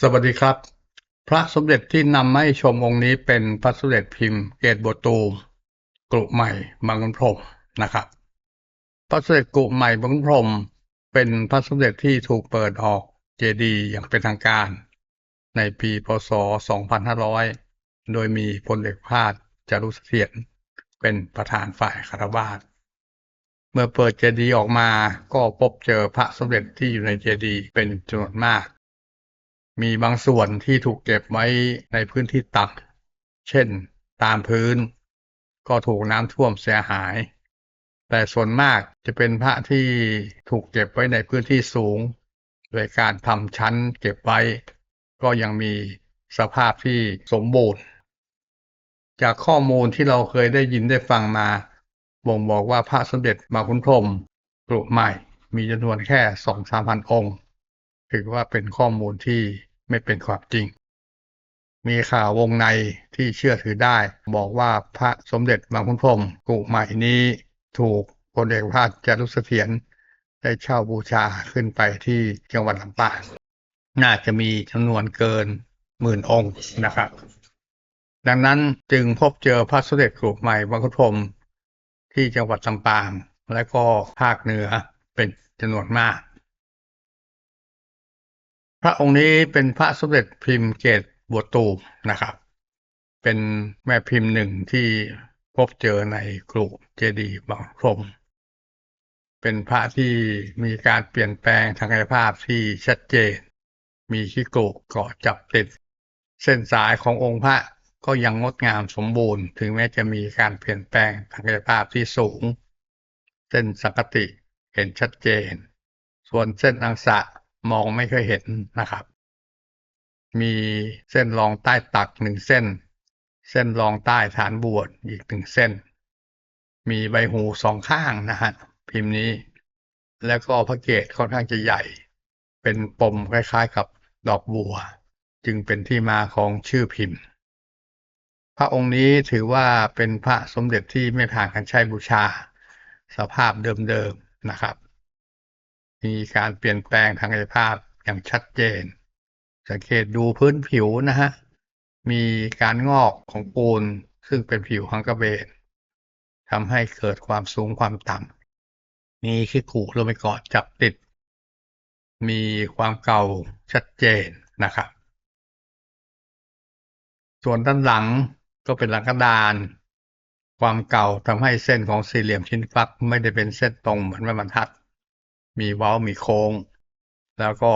สวัสดีครับ พระสมเด็จที่นำมาให้ชมองค์นี้เป็นพระสมเด็จพิมพ์เกตโบวตูมกรุใหม่บางขุนพรมนะครับ พระสมเด็จกรุใหม่บางขุนพรมเป็นพระสมเด็จที่ถูกเปิดออกเจดีย์อย่างเป็นทางการ ในปีพศ 2500 โดยมีพลเอกพาสจารุเสถียรเป็นประธานฝ่ายคารวาสเมื่อเปิดเจดีย์ออกมาก็พบเจอพระสมเด็จที่อยู่ในเจดีย์เป็นจำนวนมาก มีบางส่วนที่ถูกเก็บไว้ในพื้นที่ต่ำเช่น ตามพื้น ก็ถูกน้ำท่วมเสียหาย แต่ส่วนมากจะเป็นพระที่ถูกเก็บไว้ในพื้นที่สูง โดยการทำชั้นเก็บไว้ ก็ยังมีสภาพที่สมบูรณ์ จากข้อมูลที่เราเคยได้ยินได้ฟังมาบ่งบอกว่าพระสมเด็จมาคุณพรมกรุใหม่มีจำนวนแค่สองสามพันองค์ ถือว่าเป็นข้อมูลที่ ไม่เป็นความจริง มีข่าววงในที่เชื่อถือได้ บอกว่าพระสมเด็จบางคุณพรมกรุใหม่นี้ถูกพลเอกพาสจารุเสถียรได้เช่าบูชาขึ้นไปที่จังหวัดลำปางน่าจะมีจำนวนเกินหมื่นองค์นะครับ ดังนั้นจึงพบเจอพระสมเด็จกรุใหม่บางคุณพรมที่จังหวัดลำปางและก็ภาคเหนือเป็นจำนวนมาก พระองค์นี้เป็นพระสมเด็จพิมพ์เกตบัวตูมนะครับ เป็นแม่พิมพ์หนึ่งที่พบเจอในกรุเจดีย์บางพรมเป็นพระที่มีการเปลี่ยนแปลงทางกายภาพที่ชัดเจน มีขี้โกรุเกาะจับติด เส้นสายขององค์พระก็ยังงดงามสมบูรณ์ ถึงแม้จะมีการเปลี่ยนแปลงทางกายภาพที่สูง เส้นสังกติเห็นชัดเจน ส่วนเส้นอังสะ มองไม่เคอยเห็นนะครับ มีเส้นรองใต้ตักหนึ่งเส้น เส้นรองใต้ฐานบวชอีกหนึ่งเส้น มีใบหูสองข้างนะฮะพิมพ์นี้ แล้วก็พระเกศค่อนข้างจะใหญ่ เป็นปมคล้ายๆกับดอกบัว จึงเป็นที่มาของชื่อพิมพ์ พระองค์นี้ถือว่าเป็นพระสมเด็จที่ไม่ผ่านการใช้บูชา สภาพเดิมๆนะครับ มีการเปลี่ยนแปลงทางกายภาพอย่างชัดเจน สังเกตดูพื้นผิวนะฮะ มีการงอกของปูนซึ่งเป็นผิวของกระเบนทำให้เกิดความสูงความต่ำมีขี้ขู่ลงไปเกาะจับติด มีความเก่าชัดเจนนะครับ ส่วนด้านหลังก็เป็นหลังกระดาน ความเก่าทำให้เส้นของสี่เหลี่ยมชิ้นฟักไม่ได้เป็นเส้นตรงเหมือนไม้บรรทัด มีเว้ามีโค้ง แล้วก็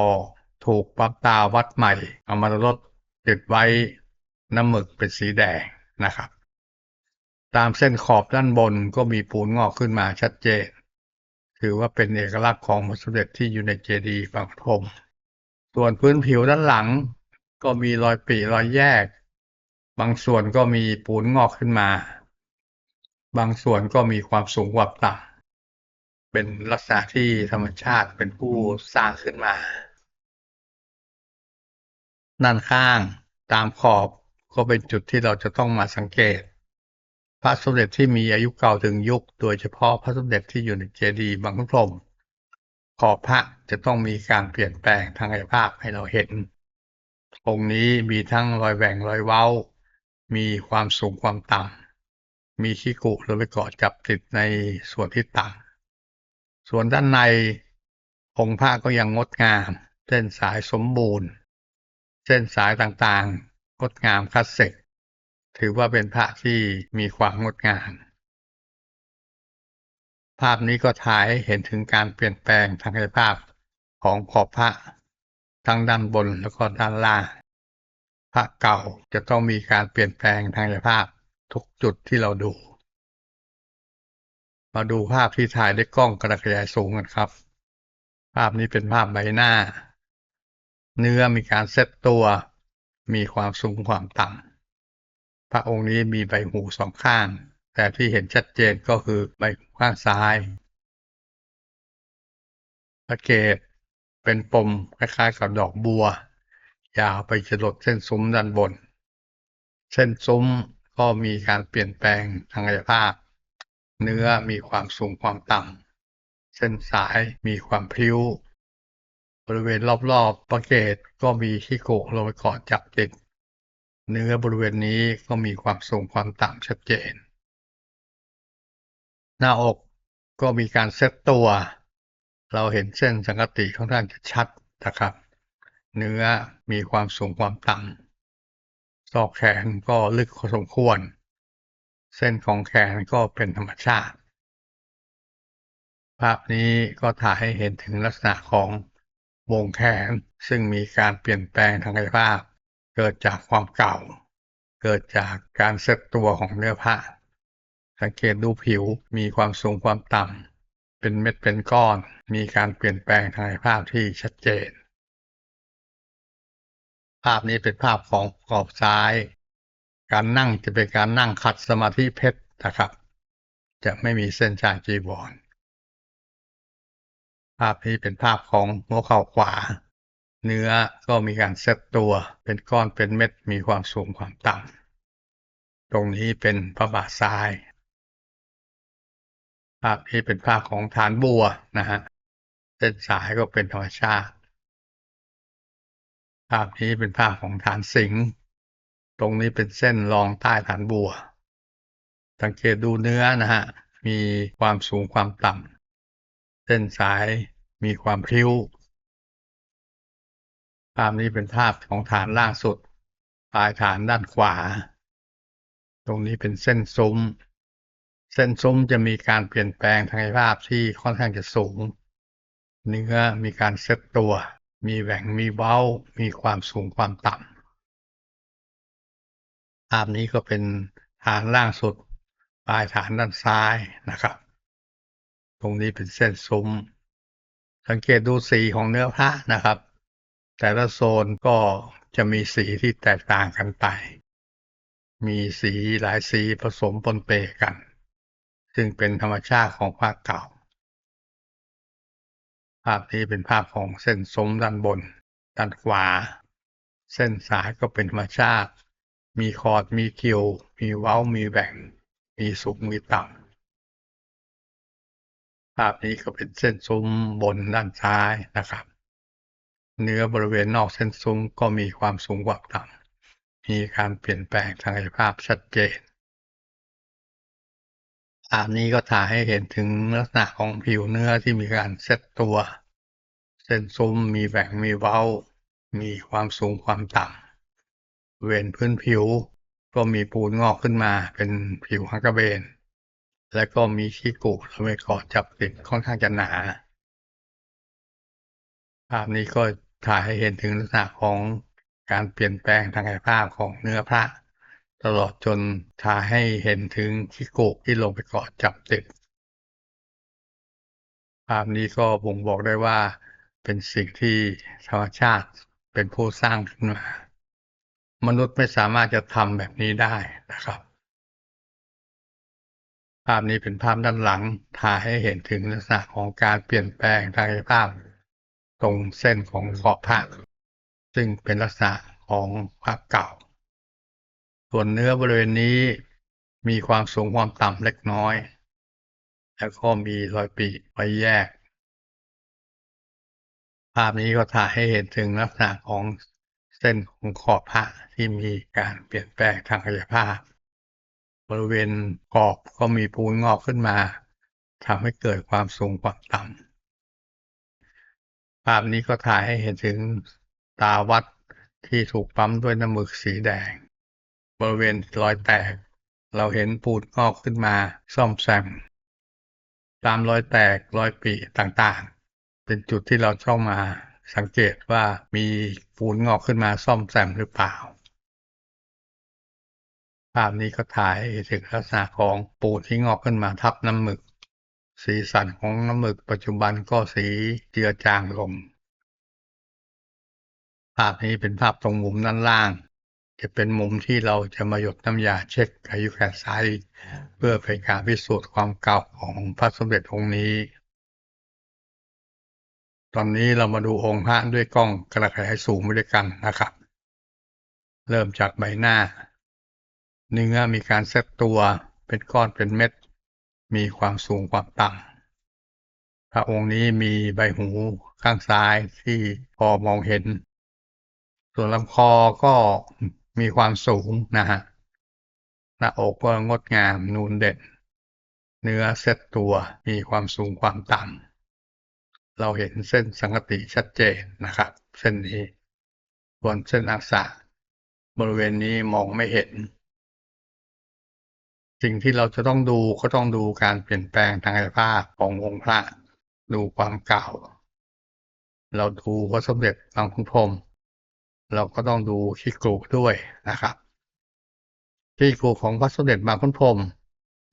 ถูกปั๊บตาวัดใหม่ เอามาลดติดไว้น้ำหมึกเป็นสีแดงนะครับ ตามเส้นขอบด้านบนก็มีปูนงอกขึ้นมาชัดเจน ถือว่าเป็นเอกลักษณ์ของพระสมเด็จที่อยู่ในเจดีย์บางพรมส่วนพื้นผิวด้านหลัง ก็มีรอยปริรอยแยก บางส่วนก็มีปูนงอกขึ้นมา บางส่วนก็มีความสูงกว่าต่ำ เป็นลักษณะที่ธรรมชาติเป็นผู้สร้างขึ้นมา ด้านข้างตามขอบก็เป็นจุดที่เราจะต้องมาสังเกต พระสมเด็จที่มีอายุเก่าถึงยุค โดยเฉพาะพระสมเด็จที่อยู่ในเจดีย์บางขุนพรหมขอบพระจะต้องมีการเปลี่ยนแปลงทางกายภาพให้เราเห็น องค์นี้มีทั้งรอยแหว่งรอยเว้า มีความสูงความต่ำมีขี้กุหรือไปเกาะจับติดในส่วนที่ต่ำ ส่วนด้านในองค์พระก็ยังงดงาม เส้นสายสมบูรณ์ เส้นสายต่างๆ งดงามคลาสสิก ถือว่าเป็นพระที่มีความงดงาม ภาพนี้ก็ถ่ายให้เห็นถึงการเปลี่ยนแปลงทางกายภาพของขอบพระทั้งด้านบนแล้วก็ด้านล่าง พระเก่าจะต้องมีการเปลี่ยนแปลงทางกายภาพทุกจุดที่เราดู มาดูภาพที่ถ่ายด้วยกล้องกระขยายสูงกันครับ ภาพนี้เป็นภาพใบหน้า เนื้อมีการเซตตัว มีความสูงความต่ำพระองค์นี้มีใบหูสองข้าง แต่ที่เห็นชัดเจนก็คือใบหูข้างซ้าย พระเกศเป็นปมคล้ายๆกับดอกบัว ยาวไปจรดเส้นซุ้มด้านบน เส้นซุ้มก็มีการเปลี่ยนแปลงทางกายภาพ เนื้อมีความสูงความต่ำเส้นสายมีความพริ้ว บริเวณรอบๆประเกตก็มีที่โกะลงไปเกาะจับติด เนื้อบริเวณนี้ก็มีความสูงความต่ำชัดเจน หน้าอกก็มีการเซตตัว เราเห็นเส้นสังกติค่อนข้างจะชัดนะครับ เนื้อมีความสูงความต่ำซอกแขนก็ลึกพอสมควร เส้นของแขนก็เป็นธรรมชาติ ภาพนี้ก็ถ่ายให้เห็นถึงลักษณะของวงแขนซึ่งมีการเปลี่ยนแปลงทางกายภาพ เกิดจากความเก่า เกิดจากการเซตตัวของเนื้อผ้า สังเกตดูผิวมีความสูงความต่ำเป็นเม็ดเป็นก้อน มีการเปลี่ยนแปลงทางกายภาพที่ชัดเจน ภาพนี้เป็นภาพของกรอบซ้าย การนั่งจะเป็นการนั่งขัดสมาธิเพชรนะครับ จะไม่มีเส้นชายจีวรภาพนี้เป็นภาพของหัวเข่าขวา เนื้อก็มีการเซตตัวเป็นก้อนเป็นเม็ดมีความสูงความต่ำตรงนี้เป็นพระบาทซ้าย ภาพนี้เป็นภาพของฐานบัวนะฮะเส้นสายก็เป็นธรรมชาติ ภาพนี้เป็นภาพของฐานสิงห์ ตรงนี้เป็นเส้นรองใต้ฐานบัว สังเกตดูเนื้อนะฮะ มีความสูงความต่ำ เส้นสายมีความพริ้ว ภาพนี้เป็นภาพของฐานล่างสุด ปลายฐานด้านขวา ตรงนี้เป็นเส้นซุ้ม เส้นซุ้มจะมีการเปลี่ยนแปลงทางภาพที่ค่อนข้างจะสูง เนื้อมีการเซตตัว มีแหว่ง มีเว้า มีความสูงความต่ำ ภาพนี้ก็เป็นฐานล่างสุด ปลายฐานด้านซ้ายนะครับ ตรงนี้เป็นเส้นซุ้ม สังเกตดูสีของเนื้อพระนะครับ แต่ละโซนก็จะมีสีที่แตกต่างกันไป มีสีหลายสีผสมปนเปกัน ซึ่งเป็นธรรมชาติของภาคเก่า ภาพนี้เป็นภาพของเส้นซุ้มด้านบน ด้านขวา เส้นสายก็เป็นธรรมชาติ มีคอร์ด มีคิว มีเว้า มีแบ่ง มีสูง มีต่ำ ภาพนี้ก็เป็นเส้นซุ้มบนด้านซ้ายนะครับ เนื้อบริเวณนอกเส้นซุ้มก็มีความสูงกว่าต่ำ มีการเปลี่ยนแปลงทางกายภาพชัดเจนภาพนี้ก็ถ่ายให้เห็นถึงลักษณะของผิวเนื้อที่มีการเซตตัว เส้นซุ้มมีแหว่งมีเว้า มีความสูงความต่ำ เว้นพื้นผิว ก็มีปูนงอกขึ้นมาเป็นผิวฮักกระเบน และก็มีขี้กุและไม่เกาะจับติดค่อนข้างจะหนา ภาพนี้ก็ถ่ายให้เห็นถึงลักษณะของการเปลี่ยนแปลงทางกายภาพของเนื้อพระ ตลอดจนถ่ายให้เห็นถึงขี้กุที่ลงไปเกาะจับติดภาพนี้ก็บ่งบอกได้ว่าเป็นสิ่งที่ธรรมชาติเป็นผู้สร้างขึ้นมา มนุษย์ไม่สามารถจะทำแบบนี้ได้นะครับ ภาพนี้เป็นภาพด้านหลังถ่ายให้เห็นถึงลักษณะของการเปลี่ยนแปลงทางกายภาพ ตรงเส้นของขอบผ้าซึ่งเป็นลักษณะของภาพเก่า ส่วนเนื้อบริเวณนี้มีความสูงความต่ำเล็กน้อย แล้วก็มีรอยปีไว้แยก ภาพนี้ก็ถ่ายให้เห็นถึงลักษณะของ เส้นของขอบผ้าที่มีการเปลี่ยนแปลงทางกายภาพ บริเวณขอบก็มีปูนงอกขึ้นมาทำให้เกิดความสูงความต่ำภาพนี้ก็ถ่ายให้เห็นถึงตาวัดที่ถูกปั๊มด้วยน้ำหมึกสีแดง บริเวณรอยแตก เราเห็นปูนงอกขึ้นมาซ่อมแซมตามรอยแตกรอยปีต่างๆ เป็นจุดที่เราเข้ามา สังเกตว่ามีปูนงอกขึ้นมาซ่อมแซมหรือเปล่า ภาพนี้ก็ถ่ายถึงลักษณะของปูนที่งอกขึ้นมาทับน้ำหมึก สีสันของน้ำหมึกปัจจุบันก็สีเจือจางลง ภาพนี้เป็นภาพตรงมุมด้านล่าง จะเป็นมุมที่เราจะมาหยดน้ำยาเช็คอายุแคไซด์เพื่อเป็นการพิสูจน์ความเก่าของพระสมเด็จองค์นี้ ตอนนี้เรามาดูองค์พระด้วยกล้องกระจายสูงไปด้วยกันนะครับ เริ่มจากใบหน้า เนื้อมีการเซตตัวเป็นก้อนเป็นเม็ด มีความสูงความต่พระองค์นี้มีใบหูข้างซ้ายที่พอมองเห็น ส่วนลำคอก็มีความสูงนะฮะหน้าอกก็งดงามนูนเด่น เนื้อเซตตัวมีความสูงความต่ำ เราเห็นเส้นสังกติชัดเจนนะครับ เส้นนี้ส่วนเส้นอักษะบริเวณนี้มองไม่เห็น สิ่งที่เราจะต้องดูก็ต้องดูการเปลี่ยนแปลงทางกายภาพขององค์พระ ดูความเก่า เราดูพระสมเด็จบางคุณพรมเราก็ต้องดูขี้กรูด้วยนะครับขี้กรูของพระสมเด็จบางคุณพรม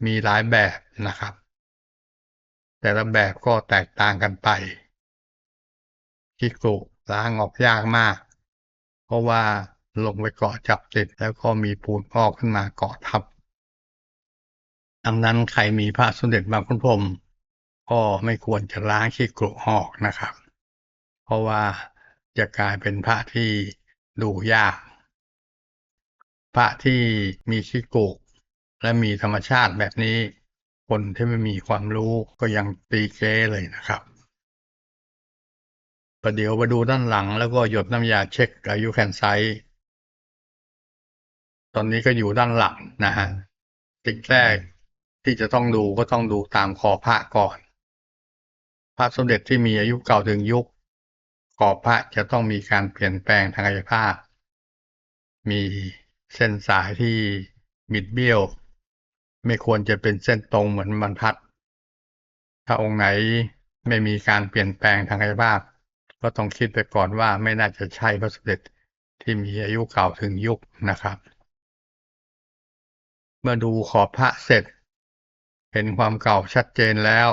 มีหลายแบบนะครับ แต่ละแบบก็แตกต่างกันไปขี้กรูล้างออกยากมาก เพราะว่าลงไปเกาะจับติดแล้วก็มีปูนออกขึ้นมาเกาะทับดังนั้นใครมีพระสมเด็จบางคุณพรมก็ไม่ควรจะล้างขี้กรุออกนะครับ เพราะว่าจะกลายเป็นพระที่ดูยาก พระที่มีขี้กรุและมีธรรมชาติแบบนี้ คนที่ไม่มีความรู้ก็ยังตีเก้เลยนะครับประเดี๋ยวมาดูด้านหลังแล้วก็หยดน้ำยาเช็คอายุแคนไซต์ตอนนี้ก็อยู่ด้านหลังนะฮะสิ่งแรกที่จะต้องดูก็ต้องดูตามคอพระก่อน พระสมเด็จที่มีอายุเก่าถึงยุคขอบพระจะต้องมีการเปลี่ยนแปลงทางกายภาพ มีเส้นสายที่บิดเบี้ยว ไม่ควรจะเป็นเส้นตรงเหมือนบรรทัด ถ้าองค์ไหนไม่มีการเปลี่ยนแปลงทางกายภาพ ก็ต้องคิดไปก่อนว่าไม่น่าจะใช่พระสมเด็จที่มีอายุเก่าถึงยุคนะครับ เมื่อดูขอบพระเสร็จ เห็นความเก่าชัดเจนแล้ว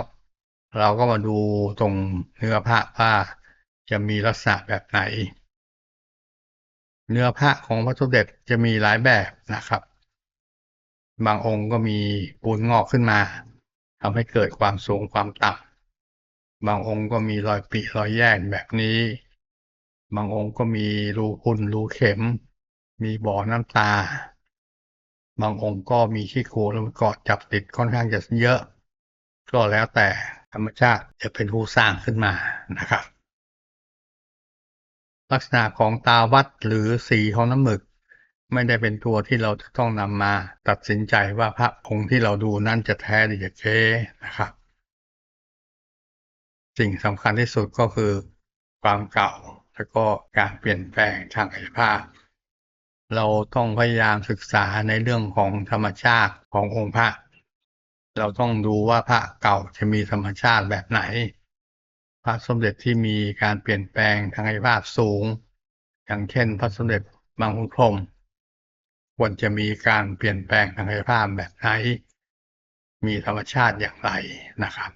เราก็มาดูตรงเนื้อพระว่าจะมีลักษณะแบบไหน เนื้อพระของพระสมเด็จจะมีหลายแบบนะครับ บางองค์ก็มีปูนงอกขึ้นมาทำให้เกิดความสูงความต่ำบางองค์ก็มีรอยปีรอยแยกแบบนี้ บางองค์ก็มีรูพุนรูเข็ม มีบ่อน้ำตา บางองค์ก็มีขี้โคลนเกาะจับติดค่อนข้างจะเยอะ ก็แล้วแต่ธรรมชาติจะเป็นผู้สร้างขึ้นมานะครับ ลักษณะของตาวัดหรือสีของน้ำหมึก ไม่ได้เป็นตัวที่เราจะต้องนำมาตัดสินใจว่าพระองค์ที่เราดูนั้นจะแท้หรือจะเก๊นะครับ สิ่งสำคัญที่สุดก็คือ ความเก่าแล้วก็การเปลี่ยนแปลงทางกายภาพ เราต้องพยายามศึกษาในเรื่องของธรรมชาติขององค์พระ เราต้องดูว่าพระเก่าจะมีธรรมชาติแบบไหน พระสมเด็จที่มีการเปลี่ยนแปลงทางกายภาพสูง อย่างเช่น พระสมเด็จบางคุณพรหม ควรจะมีการเปลี่ยนแปลงทางกายภาพแบบไหน มีธรรมชาติอย่างไรนะครับ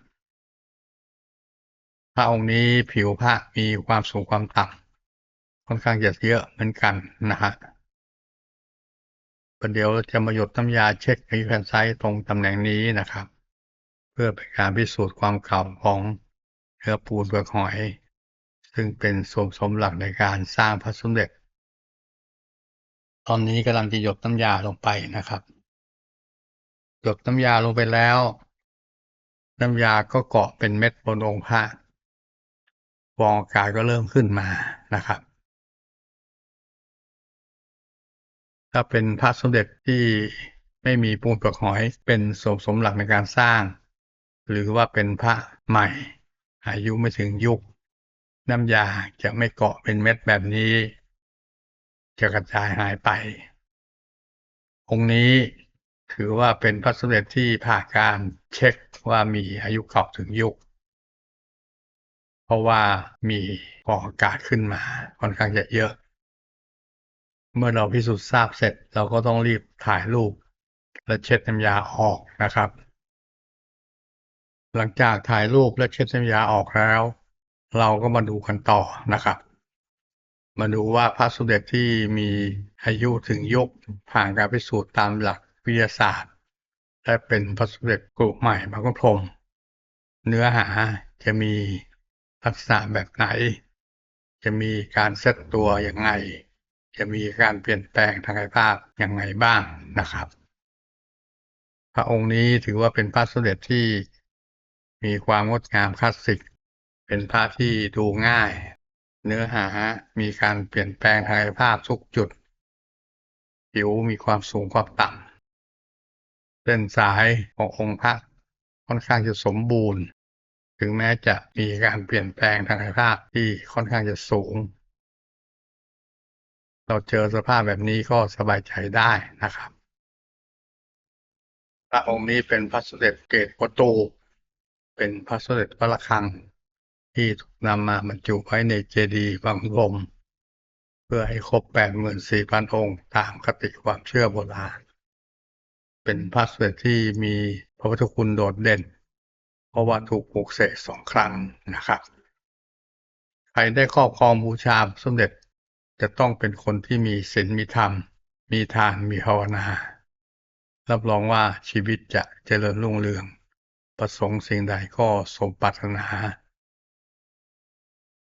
พระองค์นี้ผิวพระมีความสูงความต่ำค่อนข้างจะเยอะเหมือนกันนะฮะประเดี๋ยวจะมาหยดน้ำยาเช็คไอแผ่นไซต์ตรงตำแหน่งนี้นะครับ เพื่อเป็นการพิสูจน์ความเก่าของเนื้อปูนเปลือกหอย ซึ่งเป็นส่วนสมหลักในการสร้างพระสมเด็จ ตอนนี้กำลังจะหยดน้ำยาลงไปนะครับหยดน้ำยาลงไปแล้ว น้ำยาก็เกาะเป็นเม็ดบนองค์พระฟองอากาศก็เริ่มขึ้นมานะครับ ถ้าเป็นพระสมเด็จที่ไม่มีปูนเปลือกหอยเป็นสมสมหลักในการสร้าง หรือว่าเป็นพระใหม่ อายุไม่ถึงยุค น้ำยาจะไม่เกาะเป็นเม็ดแบบนี้ จะกระจายหายไป องค์นี้ถือว่าเป็นพระสมเด็จที่ผ่านการเช็คว่ามีอายุเก่าถึงยุค เพราะว่ามีฟองอากาศขึ้นมาค่อนข้างจะเยอะ เมื่อเราพิสูจน์ทราบเสร็จเราก็ต้องรีบถ่ายรูป และเช็ดน้ำยาออกนะครับ หลังจากถ่ายรูปและเช็ดน้ำยาออกแล้ว เราก็มาดูกันต่อนะครับ มาดูว่าพระสมเด็จที่มีอายุถึงยุคผ่านการพิสูจน์ตามหลักวิทยาศาสตร์ และเป็นพระสมเด็จกรุใหม่บางขุนพรม เนื้อหาจะมีลักษณะแบบไหน จะมีการเซตตัวอย่างไง จะมีการเปลี่ยนแปลงทางกายภาพอย่างไงบ้างนะครับ พระองค์นี้ถือว่าเป็นพระสมเด็จที่มีความงดงามคลาสสิก เป็นพระที่ดูง่าย เนื้อหามีการเปลี่ยนแปลงทางกายภาพทุกจุด ผิวมีความสูงความต่ำเส้นสายขององค์พระค่อนข้างจะสมบูรณ์ ถึงแม้จะมีการเปลี่ยนแปลงทางกายภาพที่ค่อนข้างจะสูง เราเจอสภาพแบบนี้ก็สบายใจได้นะครับพระองค์นี้เป็นพระสมเด็จเกตประตู เป็นพระสมเด็จพระระฆัง ที่ถูกนำมาบรรจุไว้ในเจดีย์บางพรมเพื่อให้ครบ 84,000 องค์ตามคติความเชื่อโบราณ เป็นพระสเด็จที่มีพระพุทธคุณโดดเด่น เพราะว่าถูกปลูกเสกสองครั้งนะครับ ใครได้ครอบครองบูชาสมเด็จจะต้องเป็นคนที่มีศีลมีธรรม มีทานมีภาวนา รับรองว่าชีวิตจะเจริญรุ่งเรือง ประสงค์สิ่งใดก็สมปรารถนา